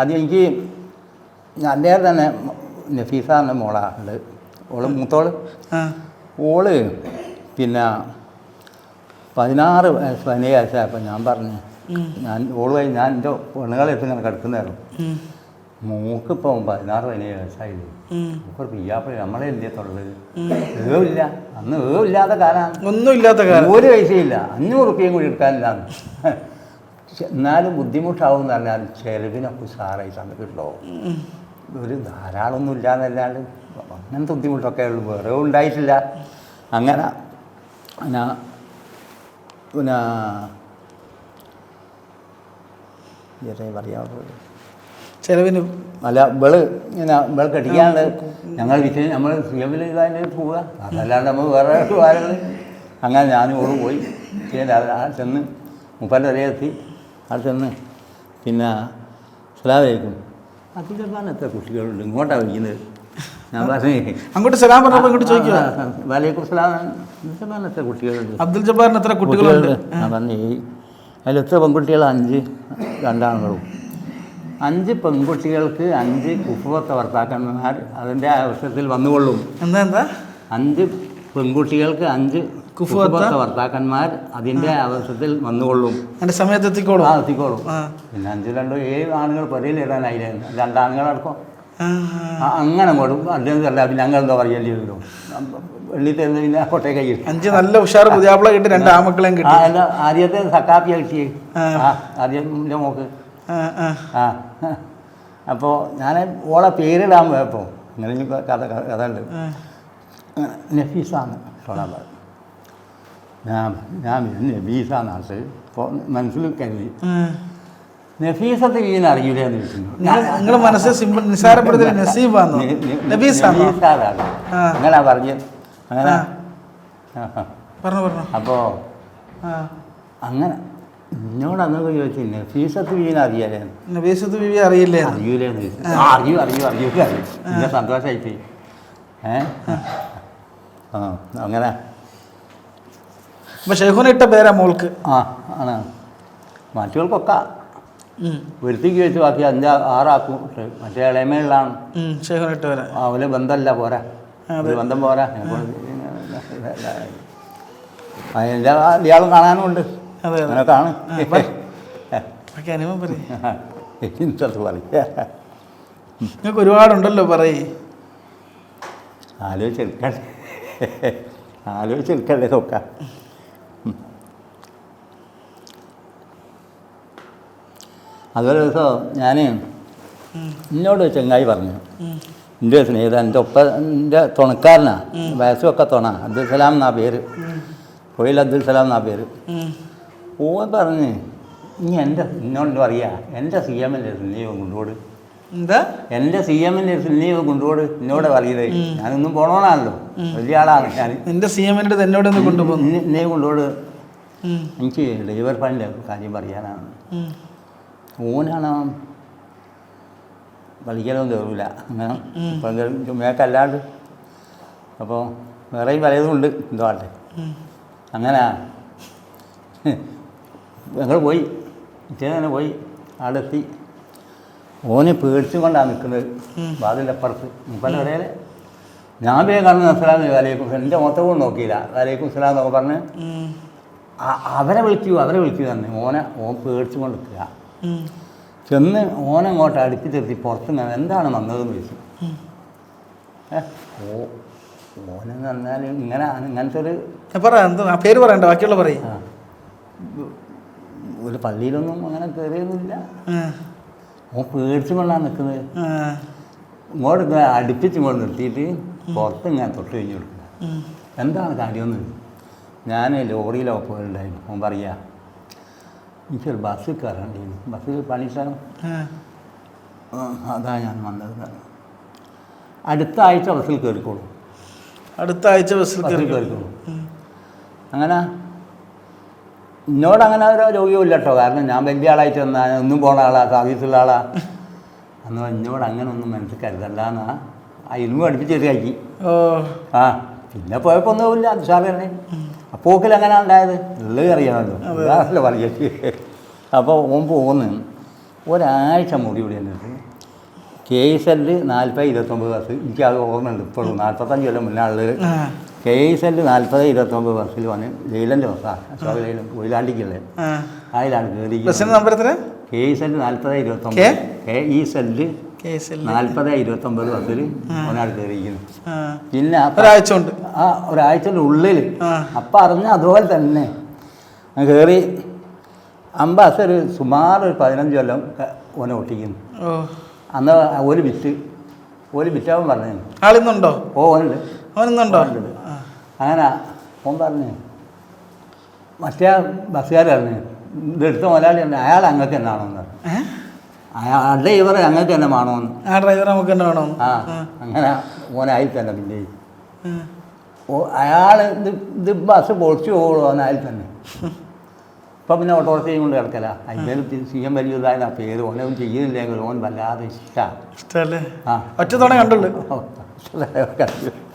അത് എനിക്ക് എന്റെ തന്നെ നഫീസ എന്ന മോളാ ഉണ്ട് ഓൾ മൂത്തോൾ. ഓൾ പിന്നെ പതിനാറ് വയസ്സ് പതിനേഴ് വയസ്സായപ്പോൾ ഞാൻ പറഞ്ഞു ഞാൻ ഓൾ കഴിഞ്ഞ് ഞാൻ എന്റെ പെണ്ണുകളെടുത്ത് ഇങ്ങനെ കിടക്കുന്നതായിരുന്നു മൂക്ക് മൂക്കിപ്പോൾ പതിനാറ് പതിനേഴ് വയസ്സായില്ലേ. ഇപ്പോൾ പിയ്യാപ്പിള നമ്മളെ എന്തിയത്തുള്ളത് ഏവില്ല അന്ന് ഏവില്ലാത്ത കാലമാണ് ഒന്നുമില്ലാത്ത കാലം. ഒരു പൈസയില്ല അഞ്ഞൂറ് റുപ്യയും കൂടി എടുക്കാനില്ലാന്ന്. എന്നാലും ബുദ്ധിമുട്ടാവും എന്ന് പറഞ്ഞാൽ ചെലവിനൊക്കെ ഉഷാറായി തന്നിട്ടുണ്ടോ. ഒരു ധാരാളമൊന്നും ഇല്ലാന്നല്ലാണ്ട് അങ്ങനത്തെ ബുദ്ധിമുട്ടൊക്കെ ഉള്ളു. വേറെ ഉണ്ടായിട്ടില്ല. അങ്ങനെ പിന്നെ പിന്നെ ചെറിയ പറയാവുന്നത് ചെലവിന് അല്ല വെൾ ഇങ്ങനെ വെൾ കെട്ടിക്കാണ്ട് ഞങ്ങൾ വിറ്റ് നമ്മൾ ഇതായിട്ട് പോവുക. അതല്ലാണ്ട് നമ്മൾ വേറെ അങ്ങനെ ഞാനും ഓടും പോയി. ചെന്ന് മുപ്പന്റെ വരെ എത്തി അവിടെ ചെന്ന് പിന്നെ അബ്ദുൽ അതിലെന്താണ് എത്ര കുട്ടികളുണ്ട്? ഇങ്ങോട്ടാണ് വിളിക്കുന്നത്. ഞാൻ പറഞ്ഞു അങ്ങോട്ട് സലാം പറഞ്ഞപ്പോൾ ഇങ്ങോട്ട് ചോദിക്കുക വലൈക്കും സ്ലാം. എത്ര കുട്ടികളുണ്ട്? അബ്ദുൽ ജബ്ബാറിന് എത്ര കുട്ടികളുണ്ട്? ഞാൻ പറഞ്ഞു അതിൽ എത്ര പെൺകുട്ടികൾ അഞ്ച് രണ്ടാണുങ്ങളും. അഞ്ച് പെൺകുട്ടികൾക്ക് അഞ്ച് കുഫുവത്തെ ഭർത്താക്കന്മാർ അതിന്റെ അവസരത്തിൽ വന്നുകൊള്ളും. എന്താ എന്താ? അഞ്ച് പെൺകുട്ടികൾക്ക് അഞ്ച് കുഫുവത്ത? ഭർത്താക്കന്മാർ അതിന്റെ ആവശ്യത്തിൽ വന്നുകൊള്ളും. എന്റെ സമയത്ത് എത്തിക്കോളും? ആ എത്തിക്കോളും. പിന്നെ അഞ്ച് രണ്ടോ ഏഴ് ആണുങ്ങൾ ഇടാനായിരുന്നു രണ്ടാണുങ്ങളടക്കം. അങ്ങനെ കൊടുക്കും. അദ്ദേഹം അല്ല പിന്നെ ഞങ്ങൾ എന്താ പറയേണ്ടി വരും വെള്ളി തരുന്ന പിന്നെ കൊട്ടേ കയ്യിൽ അഞ്ച് നല്ല ഉഷാർ പുതിയാപ്പിള കിട്ടി രണ്ട് ആമക്കളെയും കിട്ടി. അല്ല ആദ്യത്തെ സക്കാപ്പിയ കിട്ടിയേ. ആദ്യം എന്റെ മോക്ക്. ആ, അപ്പോൾ ഞാൻ ഓളെ പേരിടാൻ പോയപ്പോൾ ഇങ്ങനെ ഒരു കഥ കഥ ഉണ്ട് ആ. നഫീസാന്ന് പറഞ്ഞു ഞാൻ ഞാൻ നബീസ ഇപ്പോൾ മനസ്സിൽ കരുതി. നഫീസത്ത് വീന്ന് അറിയില്ല എന്ന് നിങ്ങൾ മനസ്സിൽ സിമ്പിൾ നബീസാണ്. അങ്ങനെ പറഞ്ഞു അങ്ങനെ. പറഞ്ഞു പറഞ്ഞു. അപ്പോൾ ആ. അങ്ങനെ എന്നോട് അന്നൊക്കെ ചോദിച്ചു നഫീസത്ത് വീന്ന് അറിയാലേ നഫീസത്ത് അറിയില്ലേ അറിയൂലെന്ന് ചോദിച്ചു. അറിയൂ അറിയൂ അറിയൂ അറിയൂ. പിന്നെ സന്തോഷമായിപ്പോയി ഏ? ആ അങ്ങനെ. അപ്പം ഇട്ട പേരാ മോൾക്ക്. ആ ആണ്. മറ്റുകൾക്കൊക്കെ. വരുത്തിക്ക് വെച്ച് ബാക്കി അഞ്ചാ ആറാക്കും. മറ്റേ ഇളയമേളിലാണ്. അവൽ പേരാ. ബന്ധമല്ല പോരാ. ബന്ധം പോരാ. അതിന്റെ ഇയാളും കാണാനും ഉണ്ട് അതെ. അതെ അങ്ങനെ കാണും നിങ്ങൾക്ക് ഒരുപാടുണ്ടല്ലോ പറയേ. ആലോചിച്ചെടുക്കണ്ടേ ആലോചിച്ചെടുക്കണ്ടേ നോക്കാം. അതുപോലെ ദിവസം ഞാൻ എന്നോട് ചെങ്ങായി പറഞ്ഞു. എന്റെ സ്നേഹിതൻ എന്റെ ഒപ്പ എന്റെ തുണക്കാരനാ വയസ്സൊക്കെ തുണ അബ്ദുൽ സലാം എന്നാ പേര്. കോയിൽ അബ്ദുൽ സലാം എന്നാ പേര്. ഓ പറഞ്ഞ് ഇനി എന്റെ എന്നോട് പറയാ എന്റെ സി എമ്മിന്റെ നീ കൊണ്ടുപോട് എന്താ? എന്റെ സി എമ്മിന്റെ സുന്നീവ് കൊണ്ടുപോട് എന്നോട് പറയുന്നത് ഞാനൊന്നും പോണോണാണല്ലോ വലിയ ആളാണ് ഞാൻ എന്റെ സി എമ്മിന്റെ എന്നോട് ഒന്ന് എന്നെ കൊണ്ടുപോട്. എനിക്ക് ഡ്രൈവർ ഫണ്ട് കാര്യം പറയാനാണ്. ഓനാണ് കളിക്കലൊന്നും കയറില്ല അങ്ങനെ മേക്കല്ലാണ്ട് അപ്പോൾ വേറെ പലതും ഉണ്ട് എന്തോ ആട്ടെ. അങ്ങനെ. ഞങ്ങൾ പോയി. ഇച്ചേ തന്നെ പോയി. അവിടെ എത്തി ഓനെ പേടിച്ചും കൊണ്ടാണ് നിൽക്കുന്നത്. വാതിന്റെ അപ്പുറത്ത്. മുപ്പന്റെ ഇടയിൽ ഞാൻ പിന്നെ കാണുന്ന അസ്സലാം വലൈക്കും എന്റെ മൊത്തം കൊണ്ട് നോക്കിയില്ല. വലൈക്കും സലാം എന്നൊക്കെ പറഞ്ഞ് ആ- അവരെ വിളിക്കൂ അവരെ വിളിക്കൂ തന്നെ ഓനെ ഓൻ പേടിച്ചു കൊണ്ട് നിൽക്കുക ചെന്ന് ഓനങ്ങോട്ട് അടുപ്പിച്ചെത്തി പുറത്ത് നിന്ന് എന്താണ് വന്നതെന്ന് ചോദിച്ചു. ഏ ഓ ഓനെന്ന് പറഞ്ഞാൽ ഇങ്ങനെ ഇങ്ങനത്തെ ഒരു ഞാൻ പറ എന്താ പേര് പറയണ്ട ബാക്കിയുള്ള പറയും. ഒരു പള്ളിയിലൊന്നും അങ്ങനെ കയറിയൊന്നുമില്ല ഓൻ പേടിച്ചു കൊണ്ടാണ് നിൽക്കുന്നത്. ഇങ്ങോട്ട് അടുപ്പിച്ച് ഇങ്ങോട്ട് നിർത്തിയിട്ട് പുറത്ത് ഇങ്ങനെ തൊട്ട് കഴിഞ്ഞ് കൊടുക്കുക. എന്താണ് കാര്യമെന്ന്? ചോദിച്ചു. ഞാൻ ലോറിയിലോ പോയിട്ടുണ്ടായിരുന്നു ഓൻ പറയാ എനിക്കൊരു ബസ് കയറേണ്ടിയിരുന്നു ബസ് പണി സ്ഥലം അതാ ഞാൻ വന്നത് അടുത്ത ആഴ്ച ബസ്സിൽ കയറിക്കോളൂ. അടുത്ത ആഴ്ച ബസ്സിൽ ബസ്സിൽ കയറി കയറിക്കോളൂ. അങ്ങനെ എന്നോട് അങ്ങനെ ഒരു രോഗ്യവും ഇല്ല കേട്ടോ കാരണം ഞാൻ വലിയ ആളായിട്ട് വന്നാ ഒന്നും പോണ ആളാ സർവീസുള്ള ആളാ. അന്ന് എന്നോട് അങ്ങനെ ഒന്നും മനസ്സിൽ കരുതല്ലാന്നാ ആ ഇരുമ്പ് അടുപ്പിച്ച് ഓ. ആ പിന്നെ പോയപ്പോ ഒന്നുമില്ല സാറ് തന്നെ പോക്കിൽ അങ്ങനെ ഉണ്ടായത്? ഉള്ളത് അറിയാമല്ലോ. അതാണല്ലോ പറയുക അപ്പോൾ ഓൻ പോകുന്നു ഒരാഴ്ച മുടി കൂടി എന്നിട്ട് കെ എസ് എല്ലിൽ നാൽപ്പത് ഇരുപത്തൊമ്പത് ബസ് എനിക്ക് അത് ഓർമ്മയുണ്ട്. ഇപ്പോഴും നാൽപ്പത്തഞ്ച് കൊല്ലം മുന്നേ ഉള്ളത് കെ എസ് എല്ലിൽ നാൽപ്പത് ഇരുപത്തൊമ്പത് ബസ്സിൽ വന്ന് ലൈലന്റെ ബസ്സാണ് അശോക ലൈലൻ അതിലാണ് കയറി കെ എസ് എല്ലിൽ നാൽപ്പത്? ഇരുപത്തൊമ്പത്. കെ? ഇ സെൽ നാൽപ്പത് ഇരുപത്തൊമ്പത് ബസ്സിൽ ഒരാൾ കയറിയിരിക്കുന്നു പിന്നെ ഒരാഴ്ച കൊണ്ട് ആ ഒരാഴ്ചന്റെ ഉള്ളിൽ അപ്പം അറിഞ്ഞ അതുപോലെ തന്നെ കയറി അമ്പാസ് ഒരു സുമാർ ഒരു പതിനഞ്ച് കൊല്ലം ഓനെ ഒട്ടിക്കുന്നു അന്ന് ഒരു ബിറ്റ് ഒരു ബിറ്റാവും പറഞ്ഞു ആളിന്നുണ്ടോ? ഓ ഓനുണ്ട്. അവനിന്നുണ്ടോ. അങ്ങനെ ഓൻ പറഞ്ഞു മറ്റേ ബസ്സുകാർ പറഞ്ഞു ഇതെടുത്ത മുതലാളി തന്നെ അയാൾ അങ്ങക്ക് എന്നാണോ ആ ഡ്രൈവർ അങ്ങക്ക് തന്നെ വേണമെന്ന് ആ ഡ്രൈവർ നമുക്ക് തന്നെ വേണോ ആ അങ്ങനെ ഓനായി തന്നെ പിന്നെ. ഓ അയാൾ ഇത് ഇത് ബസ് പൊളിച്ചു പോകുള്ളൂ ഓനായി തന്നെ. ഇപ്പം പിന്നെ ഓട്ടോറിക്ഷയും കൊണ്ട് കിടക്കല അതിന്റെ സി എം വലിയതായ പേര് ഓനൊന്നും ചെയ്യുന്നില്ലെങ്കിൽ ഓൻ വല്ലാതെ ഇഷ്ടമാണ് ഇഷ്ടമല്ലേ ആ. ഒറ്റ തവണ കണ്ടുള്ളൂ